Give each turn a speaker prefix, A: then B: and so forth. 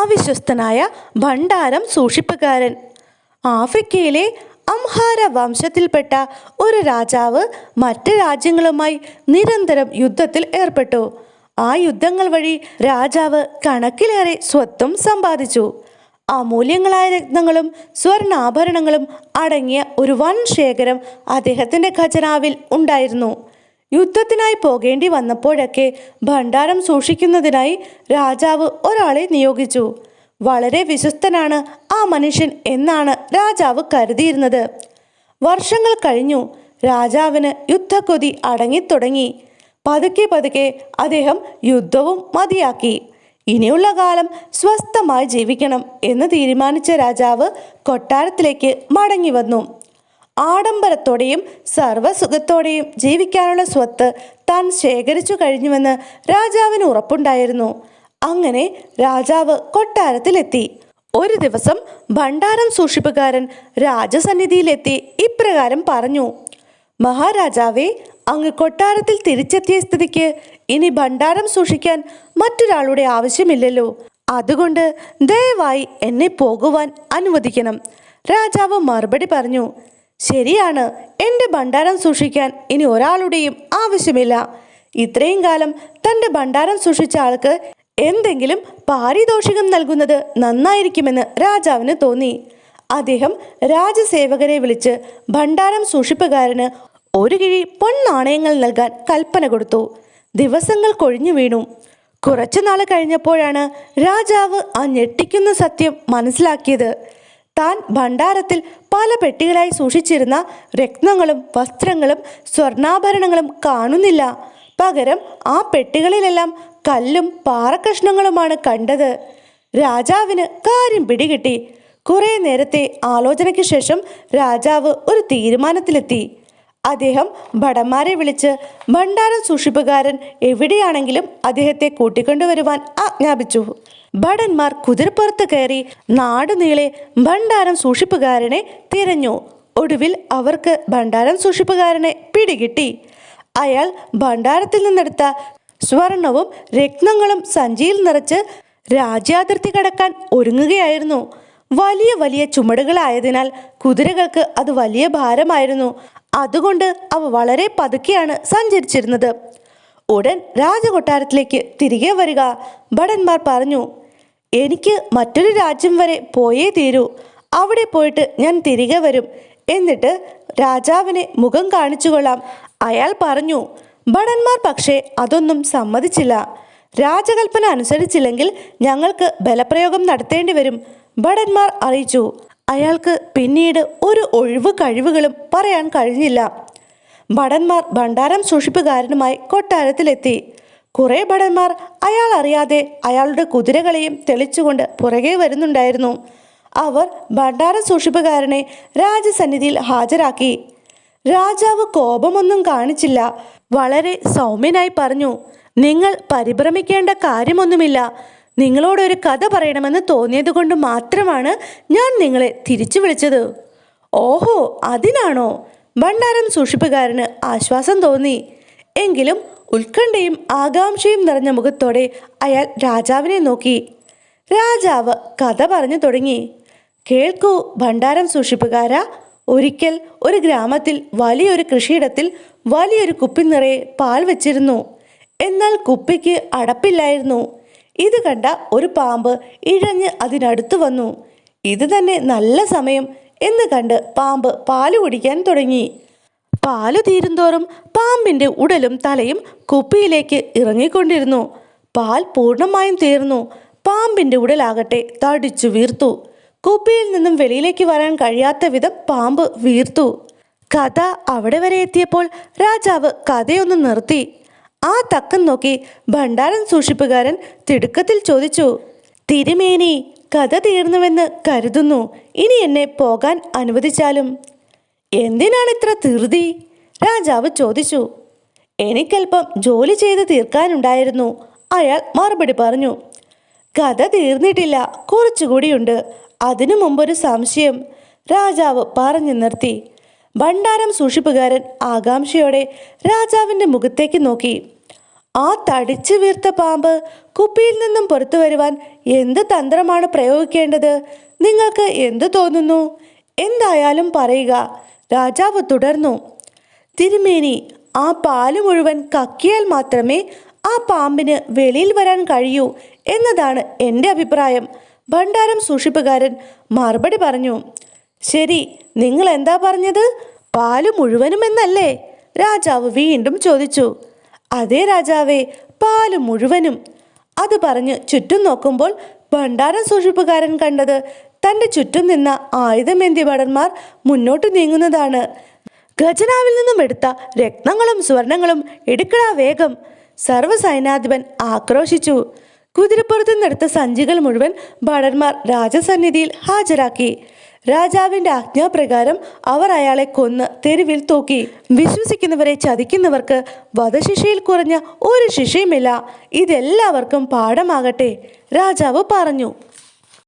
A: അവിശ്വസ്തനായ ഭണ്ഡാരം സൂക്ഷിപ്പുകാരൻ. ആഫ്രിക്കയിലെ അംഹാര വംശത്തിൽപ്പെട്ട ഒരു രാജാവ് മറ്റ് രാജ്യങ്ങളുമായി നിരന്തരം യുദ്ധത്തിൽ ഏർപ്പെട്ടു. ആ യുദ്ധങ്ങൾ വഴി രാജാവ് കണക്കിലേറെ സ്വത്തും സമ്പാദിച്ചു. അമൂല്യങ്ങളായ രത്നങ്ങളും സ്വർണാഭരണങ്ങളും അടങ്ങിയ ഒരു വൻ ശേഖരം അദ്ദേഹത്തിന്റെ ഖജനാവിൽ ഉണ്ടായിരുന്നു. യുദ്ധത്തിനായി പോകേണ്ടി വന്നപ്പോഴൊക്കെ ഭണ്ഡാരം സൂക്ഷിക്കുന്നതിനായി രാജാവ് ഒരാളെ നിയോഗിച്ചു. വളരെ വിശ്വസ്തനാണ് ആ മനുഷ്യൻ എന്നാണ് രാജാവ് കരുതിയിരുന്നത്. വർഷങ്ങൾ കഴിഞ്ഞു. രാജാവിന് യുദ്ധക്കൊതി അടങ്ങിത്തുടങ്ങി. പതുക്കെ പതുക്കെ അദ്ദേഹം യുദ്ധവും മതിയാക്കി. ഇനിയുള്ള കാലം സ്വസ്ഥമായി ജീവിക്കണം എന്ന് തീരുമാനിച്ച രാജാവ് കൊട്ടാരത്തിലേക്ക് മടങ്ങി വന്നു. ആഡംബരത്തോടെയും സർവസുഖത്തോടെയും ജീവിക്കാനുള്ള സ്വത്ത് താൻ ശേഖരിച്ചു കഴിഞ്ഞുവെന്ന് രാജാവിന് ഉറപ്പുണ്ടായിരുന്നു. അങ്ങനെ രാജാവ് കൊട്ടാരത്തിലെത്തി. ഒരു ദിവസം ഭണ്ഡാരം സൂക്ഷിപ്പുകാരൻ രാജസന്നിധിയിലെത്തി ഇപ്രകാരം പറഞ്ഞു മഹാരാജാവേ അങ്ങ് കൊട്ടാരത്തിൽ തിരിച്ചെത്തിയ സ്ഥിതിക്ക് ഇനി ഭണ്ഡാരം സൂക്ഷിക്കാൻ മറ്റൊരാളുടെ ആവശ്യമില്ലല്ലോ. അതുകൊണ്ട് ദയവായി എന്നെ പോകുവാൻ അനുവദിക്കണം. രാജാവ് മറുപടി പറഞ്ഞു ശരിയാണ്. എന്റെ ഭണ്ഡാരം സൂക്ഷിക്കാൻ ഇനി ഒരാളുടെയും ആവശ്യമില്ല. ഇത്രയും കാലം തന്റെ ഭണ്ഡാരം സൂക്ഷിച്ച ആൾക്ക് എന്തെങ്കിലും പാരിതോഷികം നൽകുന്നത് നന്നായിരിക്കുമെന്ന് രാജാവിന് തോന്നി. അദ്ദേഹം രാജസേവകരെ വിളിച്ച് ഭണ്ഡാരം സൂക്ഷിപ്പുകാരന് ഒരു കിഴി പൊന്നാണയങ്ങൾ നൽകാൻ കൽപ്പന കൊടുത്തു. ദിവസങ്ങൾ കൊഴിഞ്ഞു വീണു. കുറച്ചു നാൾ കഴിഞ്ഞപ്പോഴാണ് രാജാവ് ആ ഞെട്ടിക്കുന്ന സത്യം മനസ്സിലാക്കിയത്. താൻ ഭണ്ഡാരത്തിൽ പല പെട്ടികളായി സൂക്ഷിച്ചിരുന്ന രത്നങ്ങളും വസ്ത്രങ്ങളും സ്വർണാഭരണങ്ങളും കാണുന്നില്ല. പകരം ആ പെട്ടികളിലെല്ലാം കല്ലും പാറക്കഷ്ണങ്ങളുമാണ് കണ്ടത്. രാജാവിന് കാര്യം പിടികിട്ടി. കുറേ നേരത്തെ ആലോചനയ്ക്ക് ശേഷം രാജാവ് ഒരു തീരുമാനത്തിലെത്തി. അദ്ദേഹം ഭടന്മാരെ വിളിച്ച് ഭണ്ഡാരം സൂക്ഷിപ്പുകാരൻ എവിടെയാണെങ്കിലും അദ്ദേഹത്തെ കൂട്ടിക്കൊണ്ടുവരുവാൻ ആജ്ഞാപിച്ചു. ഭടന്മാർ കുതിരപ്പുറത്ത് കയറി നാടുനീളെ ഭണ്ഡാരം സൂക്ഷിപ്പുകാരനെ തിരഞ്ഞു. ഒടുവിൽ അവർക്ക് ഭണ്ഡാരം സൂക്ഷിപ്പുകാരനെ പിടികിട്ടി. അയാൾ ഭണ്ഡാരത്തിൽ നിന്നെടുത്ത സ്വർണവും രത്നങ്ങളും സഞ്ചിയിൽ നിറച്ച് രാജ്യാതിർത്തി കടക്കാൻ ഒരുങ്ങുകയായിരുന്നു. വലിയ വലിയ ചുമടുകളായതിനാൽ കുതിരകൾക്ക് അത് വലിയ ഭാരമായിരുന്നു. അതുകൊണ്ട് അവ വളരെ പതുക്കെയാണ് സഞ്ചരിച്ചിരുന്നത്. ഉടൻ രാജകൊട്ടാരത്തിലേക്ക് തിരികെ വരിക. ഭടന്മാർ പറഞ്ഞു എനിക്ക് മറ്റൊരു രാജ്യം വരെ പോയേ തീരൂ. അവിടെ പോയിട്ട് ഞാൻ തിരികെ വരും. എന്നിട്ട് രാജാവിനെ മുഖം കാണിച്ചു കൊള്ളാം അയാൾ പറഞ്ഞു ഭടന്മാർ പക്ഷേ അതൊന്നും സമ്മതിച്ചില്ല. രാജകൽപ്പന അനുസരിച്ചില്ലെങ്കിൽ ഞങ്ങൾക്ക് ബലപ്രയോഗം നടത്തേണ്ടി വരും. ഭടന്മാർ അറിയിച്ചു. അയാൾക്ക് പിന്നീട് ഒരു ഒഴിവ് കഴിവുകളും പറയാൻ കഴിഞ്ഞില്ല. ഭടന്മാർ ഭണ്ഡാരം സൂക്ഷിപ്പുകാരനുമായി കൊട്ടാരത്തിലെത്തി. കുറെ ഭടന്മാർ അയാൾ അറിയാതെ അയാളുടെ കുതിരകളെയും തെളിച്ചുകൊണ്ട് പുറകെ വരുന്നുണ്ടായിരുന്നു. അവർ ഭണ്ഡാര സൂക്ഷിപ്പുകാരനെ രാജസന്നിധിയിൽ ഹാജരാക്കി. രാജാവ് കോപമൊന്നും കാണിച്ചില്ല. വളരെ സൗമ്യനായി പറഞ്ഞു നിങ്ങൾ പരിഭ്രമിക്കേണ്ട കാര്യമൊന്നുമില്ല. നിങ്ങളോടൊരു കഥ പറയണമെന്ന് തോന്നിയത് കൊണ്ട് മാത്രമാണ് ഞാൻ നിങ്ങളെ തിരിച്ചു വിളിച്ചത്. ഓഹോ അതിനാണോ? ഭണ്ഡാരം സൂക്ഷിപ്പുകാരന് ആശ്വാസം തോന്നി. എങ്കിലും ഉത്കണ്ഠയും ആകാംക്ഷയും നിറഞ്ഞ മുഖത്തോടെ അയാൾ രാജാവിനെ നോക്കി. രാജാവ് കഥ പറഞ്ഞു തുടങ്ങി. കേൾക്കൂ ഭണ്ഡാരം സൂക്ഷിപ്പുകാരാ. ഒരിക്കൽ ഒരു ഗ്രാമത്തിൽ വലിയൊരു കൃഷിയിടത്തിൽ വലിയൊരു കുപ്പി നിറയെ പാൽ വെച്ചിരുന്നു. എന്നാൽ കുപ്പിക്ക് അടപ്പില്ലായിരുന്നു. ഇത് കണ്ട ഒരു പാമ്പ് ഇഴഞ്ഞ് അതിനടുത്ത് വന്നു. ഇത് തന്നെ നല്ല സമയം എന്ന് കണ്ട് പാമ്പ് പാൽ കുടിക്കാൻ തുടങ്ങി. പാൽ തീരുന്തോറും പാമ്പിന്റെ ഉടലും തലയും കുപ്പിയിലേക്ക് ഇറങ്ങിക്കൊണ്ടിരുന്നു. പാൽ പൂർണമായും തീർന്നു. പാമ്പിന്റെ ഉടലാകട്ടെ തടിച്ചു വീർത്തു. കുപ്പിയിൽ നിന്നും വെളിയിലേക്ക് വരാൻ കഴിയാത്ത വിധം പാമ്പ് വീർത്തു. കഥ അവിടെ വരെ എത്തിയപ്പോൾ രാജാവ് കഥയൊന്ന് നിർത്തി. ആ തക്കം നോക്കി ഭണ്ഡാരൻ സൂക്ഷിപ്പുകാരൻ തിടുക്കത്തിൽ ചോദിച്ചു തിരുമേനി കഥ തീർന്നുവെന്ന് കരുതുന്നു. ഇനി എന്നെ പോകാൻ അനുവദിച്ചാലും? എന്തിനാണ് ഇത്ര ധൃതി? രാജാവ് ചോദിച്ചു. എനിക്കല്പം ജോലി ചെയ്ത് തീർക്കാനുണ്ടായിരുന്നു. അയാൾ മറുപടി പറഞ്ഞു. കഥ തീർന്നിട്ടില്ല. കുറച്ചുകൂടിയുണ്ട്. അതിനു മുമ്പൊരു സംശയം. രാജാവ് പറഞ്ഞു നിർത്തി. ഭണ്ഡാരം സൂക്ഷിപ്പുകാരൻ ആകാംക്ഷയോടെ രാജാവിന്റെ മുഖത്തേക്ക് നോക്കി. ആ തടിച്ചു വീർത്ത പാമ്പ് കുപ്പിയിൽ നിന്നും പുറത്തു വരുവാൻ എന്ത് തന്ത്രമാണ് പ്രയോഗിക്കേണ്ടത്? നിങ്ങൾക്ക് എന്തു തോന്നുന്നു? എന്തായാലും പറയുക. രാജാവ് തുടർന്നു. തിരുമേനി ആ പാൽ മുഴുവൻ കക്കിയാൽ മാത്രമേ ആ പാമ്പിന് വെളിയിൽ വരാൻ കഴിയൂ എന്നതാണ് എന്റെ അഭിപ്രായം. ഭണ്ഡാരം സൂക്ഷിപ്പുകാരൻ മറുപടി പറഞ്ഞു. ശരി നിങ്ങൾ എന്താ പറഞ്ഞത്? പാൽ മുഴുവനും എന്നല്ലേ? രാജാവ് വീണ്ടും ചോദിച്ചു. അതേ രാജാവേ പാൽ മുഴുവനും. അത് പറഞ്ഞ് ചുറ്റും നോക്കുമ്പോൾ ഭണ്ഡാരം സൂക്ഷിപ്പുകാരൻ കണ്ടത് തന്റെ ചുറ്റും നിന്ന ആയുധമേന്തിയ ഭടന്മാർ മുന്നോട്ട് നീങ്ങുന്നതാണ്. ഖജനാവിൽ നിന്നും എടുത്ത രത്നങ്ങളും സ്വർണങ്ങളും എടുക്കടാ വേഗം. സർവസൈനാധിപൻ ആക്രോശിച്ചു. കുതിരപ്പുറത്തു നിന്നെടുത്ത സഞ്ചികൾ മുഴുവൻ ഭടന്മാർ രാജസന്നിധിയിൽ ഹാജരാക്കി. രാജാവിന്റെ ആജ്ഞാപ്രകാരം അവർ അയാളെ കൊന്ന് തെരുവിൽ തൂക്കി. വിശ്വസിക്കുന്നവരെ ചതിക്കുന്നവർക്ക് വധശിക്ഷയിൽ കുറഞ്ഞ ഒരു ശിക്ഷയുമില്ല. ഇതെല്ലാവർക്കും പാഠമാകട്ടെ രാജാവ് പറഞ്ഞു.